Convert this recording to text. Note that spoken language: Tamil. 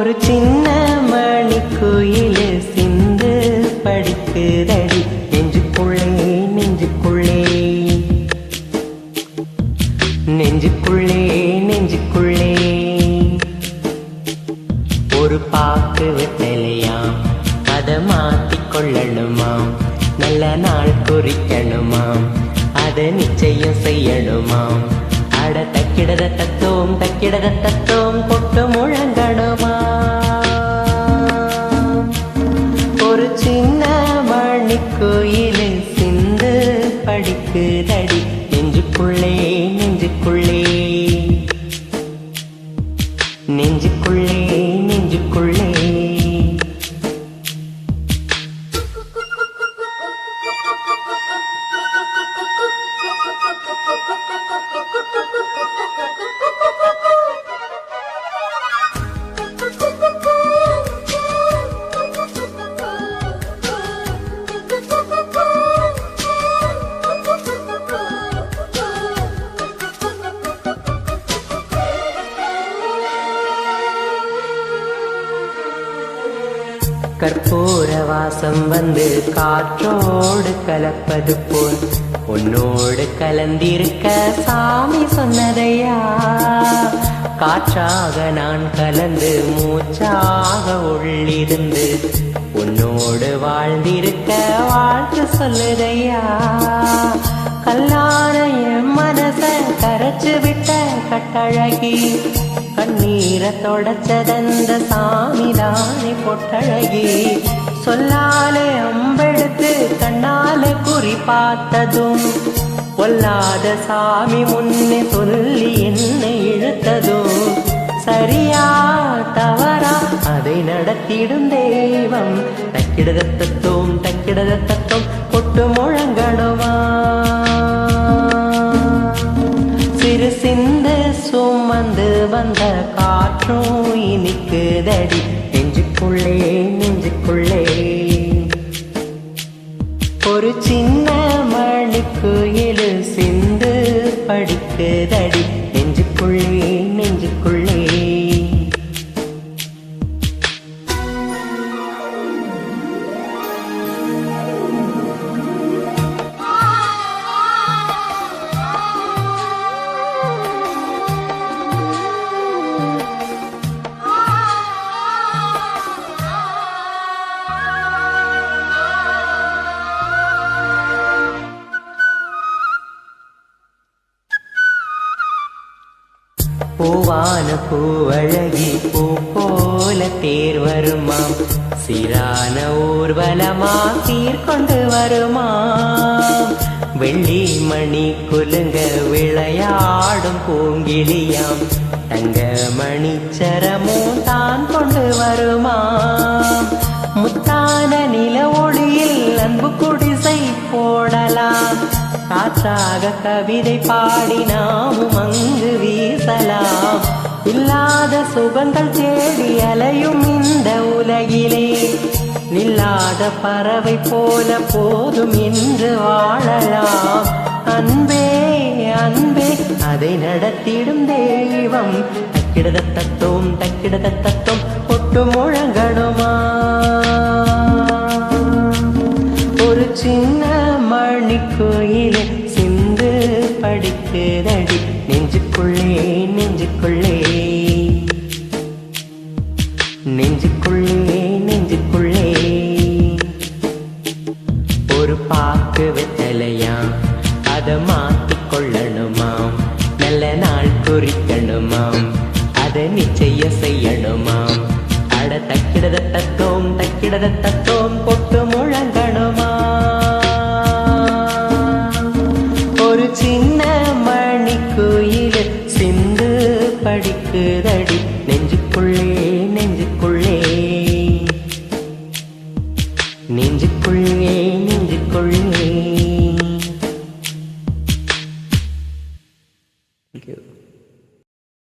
ஒரு சின்ன மணி கோயிலே சிந்து படிக்குதடி. நெஞ்சுக்குள்ளே நெஞ்சுக்குள்ளே. நெஞ்சுக்குள்ளே நெஞ்சுக்குள்ளே. ஒரு பாக்கு வெத்தலையாம் அதை மாத்திக் கொள்ளணுமாம். நல்ல நாள் குறிக்கணுமாம். அதை நிச்சயம் செய்யணுமாம். அட தக்கிடத தத்தோம் தக்கிடத தத்தோம் பொட்டு முழங்கணுமா? ஒரு சின்ன மணி கோயிலில் சிந்து படிக்குதடி. நெஞ்சுக்குள்ளே நெஞ்சுக்குள்ளே நெஞ்சுக்குள்ளே கற்பூர வாசம் வந்து காற்றோடு கலப்பது போல். உன்னோடு கலந்திருக்க சாமி சொன்னதையா? காற்றாக நான் கலந்து மூச்சாக உள்ளிருந்து உன்னோடு வாழ்ந்திருக்க வாழ்த்து சொல்லுதையா? கல்லான என் மனசை கரைச்சு விட்ட கட்டழகி கண்ணீரை தொடச்சதந்த சாமிதானே பொட்டழகி. சொல்லாலே அம்பெடுத்து கண்ணாலே குறி பார்த்ததும் பொல்லாத சாமி முன்னே சொல்லி என்னை இழுத்ததும் சரியா தவறா அதை நடத்திடும் தெய்வம். தக்கிடத தத்துவம் தக்கிடத தத்துவம் பொட்டு முழங்கணுமா? வந்த காற்றும் இனிக்குதடி. நெஞ்சுக்குள்ளே நெஞ்சுக்குள்ளே. ஒரு சின்ன மணிக்கு எழு சிந்து படிக்குதடி. நெஞ்சுக்குள்ளே நெஞ்சுக்குள்ளே. பூவான பூவழகி பூ போல தேர் வருமாம். சீரான ஊர்வலமா சீர்கொண்டு வருமாம். வெள்ளி மணி குலுங்க விளையாடும் பூங்கிளியாம் தங்க மணிச்சரமும் தான் கொண்டு வருமாம். முத்தான நில ஒளியில் அன்பு குடிசை போடலாம். காற்றாக கவிதை பாடி சுகங்கள் தேடி அலையும் இந்த உலகிலே. நில்லாத பறவை போல போதும் என்று வாழலாம். அன்பே அன்பே அதை நடத்திடும் தெய்வம். தக்கிடத தத்துவம் தக்கிடத தத்துவம் பொட்டு முழங்கணுமா? ஒரு சின்ன மணி கோயிலே சிந்து படிக்குதடி. நெஞ்சுக்குள்ளே நெஞ்சுக்குள்ளே நெஞ்சுக்குள்ளே செய்ய செய்யணுமாம் அட தக்கிடத தத்தோம் தக்கிடத தத்தோம் கொட்டு முழங்கணுமா? ஒரு சின்ன மணி கோயில் சிந்து படிக்குதடி. நெஞ்சுக்குள்ளே நெஞ்சுக்குள்ளே. நெஞ்சுக்குள்ளே நெஞ்சுக்குள்ளே.